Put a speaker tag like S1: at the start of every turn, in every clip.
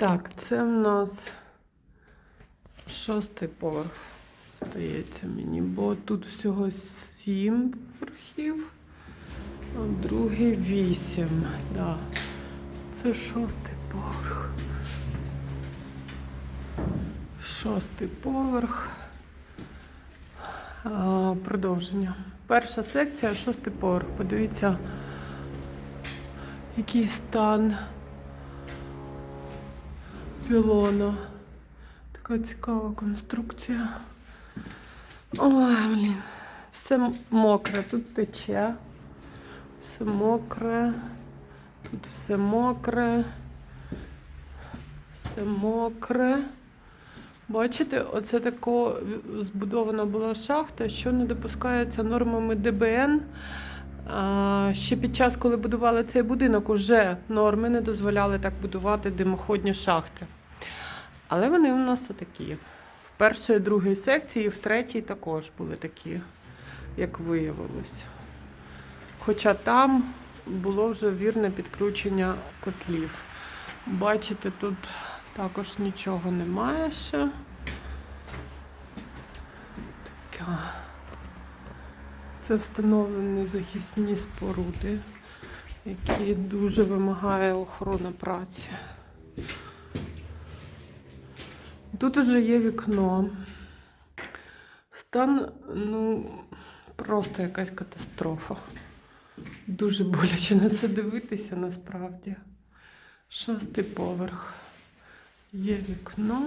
S1: Так, це в нас шостий поверх, здається мені, бо тут всього сім поверхів, а другий вісім. Да. Це шостий поверх. Шостий поверх. А, продовження. Перша секція, шостий поверх. Подивіться, який стан пілона. Така цікава конструкція. Ой, блін. Все мокре, тут тече. Все мокре. Тут все мокре. Все мокре. Бачите, оце тако збудована була шахта, що не допускається нормами ДБН. А, ще під час, коли будували цей будинок, уже норми не дозволяли так будувати димоходні шахти. Але вони у нас такі. В першій, другій секції, в третій також були такі, як виявилось. Хоча там було вже вірне підключення котлів. Бачите, тут також нічого немає ще. Така. Це встановлені захисні споруди, які дуже вимагає охорона праці. Тут вже є вікно. Стан, ну, просто якась катастрофа. Дуже боляче на це дивитися насправді. Шостий поверх. Є вікно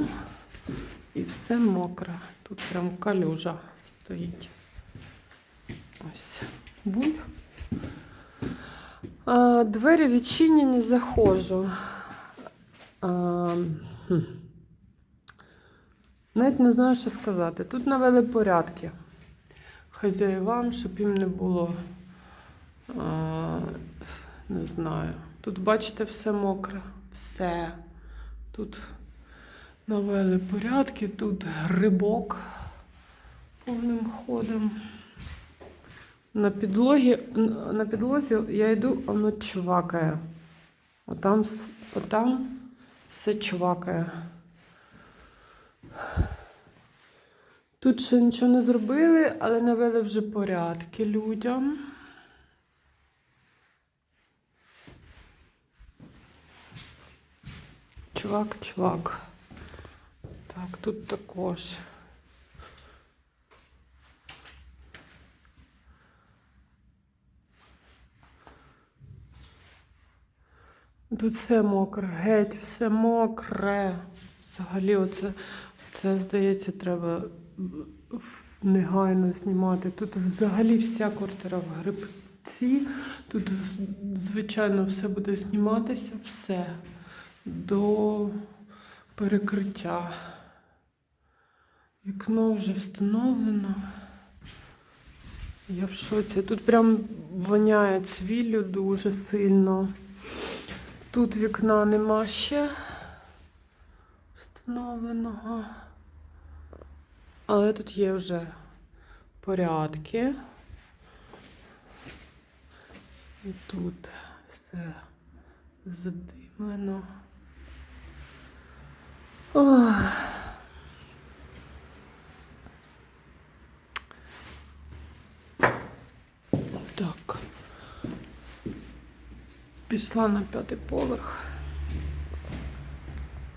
S1: і все мокре. Тут прям калюжа стоїть. Ось. Буль. Двері відчинені, заходжу. А, хм. Навіть не знаю, що сказати. Тут навели порядки хазяївам, щоб їм не було. А, не знаю. Тут, бачите, все мокре. Все. Тут навели порядки, тут грибок повним ходом. На підлогі, на підлозі я йду, воно чвакає. Отам, отам все чвакає. Тут ще нічого не зробили, але навели вже порядки людям. Чувак, чувак. Так, тут також. Тут все мокре, геть, все мокре. Взагалі, оце, це, здається, треба негайно знімати. Тут взагалі вся квартира в грибці. Тут, звичайно, все буде зніматися, все до перекриття. Вікно вже встановлено. Я в шоці. Тут прям воняє цвіллю дуже сильно. Тут вікна нема ще встановленого. Але тут є вже порядки. І тут все задимлено. Ох. Так. Пішла на п'ятий поверх.